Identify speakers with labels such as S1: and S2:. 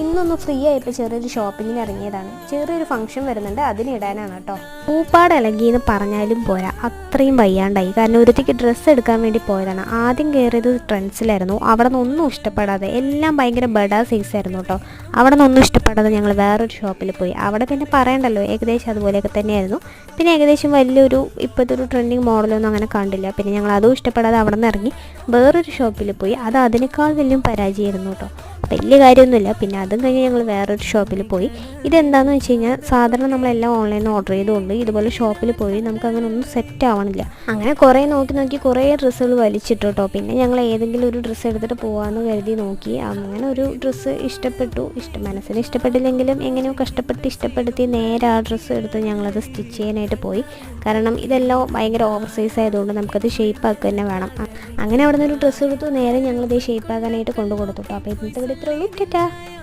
S1: ഇന്നൊന്ന് ഫ്രീ ആയപ്പോൾ ചെറിയൊരു ഷോപ്പിങ്ങിന് ഇറങ്ങിയതാണ്. ചെറിയൊരു ഫംഗ്ഷൻ വരുന്നുണ്ട് അതിനിടാനാണ് കേട്ടോ. പൂപ്പാട് എന്ന് പറഞ്ഞാലും പോരാ അത്രയും വയ്യാണ്ടായി. കാരണം ഒരുത്തിക്ക് ഡ്രസ്സ് എടുക്കാൻ വേണ്ടി പോയതാണ്. ആദ്യം കയറിയത് ട്രെൻഡ്സിലായിരുന്നു അവിടെ നിന്നൊന്നും ഇഷ്ടപ്പെടാതെ എല്ലാം ഭയങ്കര ബഡാ സൈസ് ആയിരുന്നു കേട്ടോ. അവിടെ നിന്നൊന്നും ഇഷ്ടപ്പെടാതെ ഞങ്ങൾ വേറൊരു ഷോപ്പിൽ പോയി. അവിടെ പിന്നെ പറയണ്ടല്ലോ ഏകദേശം അതുപോലെയൊക്കെ തന്നെയായിരുന്നു. പിന്നെ ഏകദേശം വലിയൊരു ഇപ്പോഴത്തെ ഒരു ട്രെൻഡിങ് മോഡലൊന്നും അങ്ങനെ കണ്ടില്ല. പിന്നെ ഞങ്ങൾ അതും ഇഷ്ടപ്പെടാതെ അവിടെ നിന്ന് ഇറങ്ങി വേറൊരു ഷോപ്പിൽ പോയി. അത് അതിനേക്കാൾ വലിയ പരാജയമായിരുന്നു കേട്ടോ. വലിയ കാര്യമൊന്നുമില്ല. പിന്നെ അതും കഴിഞ്ഞ് ഞങ്ങൾ വേറൊരു ഷോപ്പിൽ പോയി. ഇതെന്താണെന്ന് വെച്ച് കഴിഞ്ഞാൽ സാധാരണ നമ്മളെല്ലാം ഓൺലൈനിൽ നിന്ന് ഓർഡർ ചെയ്തുകൊണ്ട് ഇതുപോലെ ഷോപ്പിൽ പോയി നമുക്ക് അങ്ങനെ ഒന്നും സെറ്റ് ആവണില്ല. അങ്ങനെ കുറേ നോക്കി നോക്കി കുറേ ഡ്രസ്സുകൾ വലിച്ചിട്ടു കേട്ടോ പിന്നെ ഞങ്ങൾ ഏതെങ്കിലും ഒരു ഡ്രസ്സ് എടുത്തിട്ട് പോകാമെന്ന് കരുതി നോക്കി. അങ്ങനെ ഒരു ഡ്രസ്സ് ഇഷ്ടപ്പെട്ടു. ഇഷ്ടം മനസ്സിന് ഇഷ്ടപ്പെട്ടില്ലെങ്കിലും എങ്ങനെയോ കഷ്ടപ്പെട്ട് ഇഷ്ടപ്പെടുത്തി നേരെ ആ ഡ്രസ്സ് എടുത്ത് ഞങ്ങളത് സ്റ്റിച്ച് ചെയ്യാനായിട്ട് പോയി. കാരണം ഇതെല്ലാം ഭയങ്കര ഓവർ സൈസ് ആയതുകൊണ്ട് നമുക്കത് ഷേപ്പ് ആക്കുക തന്നെ വേണം. അങ്ങനെ അവിടെ നിന്ന് ഒരു ഡ്രസ്സ് എടുത്തു. നേരെ ഞങ്ങളത് ഷേപ്പ് ആക്കാനായിട്ട് കൊണ്ടു കൊടുത്തു അപ്പോൾ ഇന്നത്തെ ഇവിടെ ഇത്രയുള്ളൂ ടാറ്റാ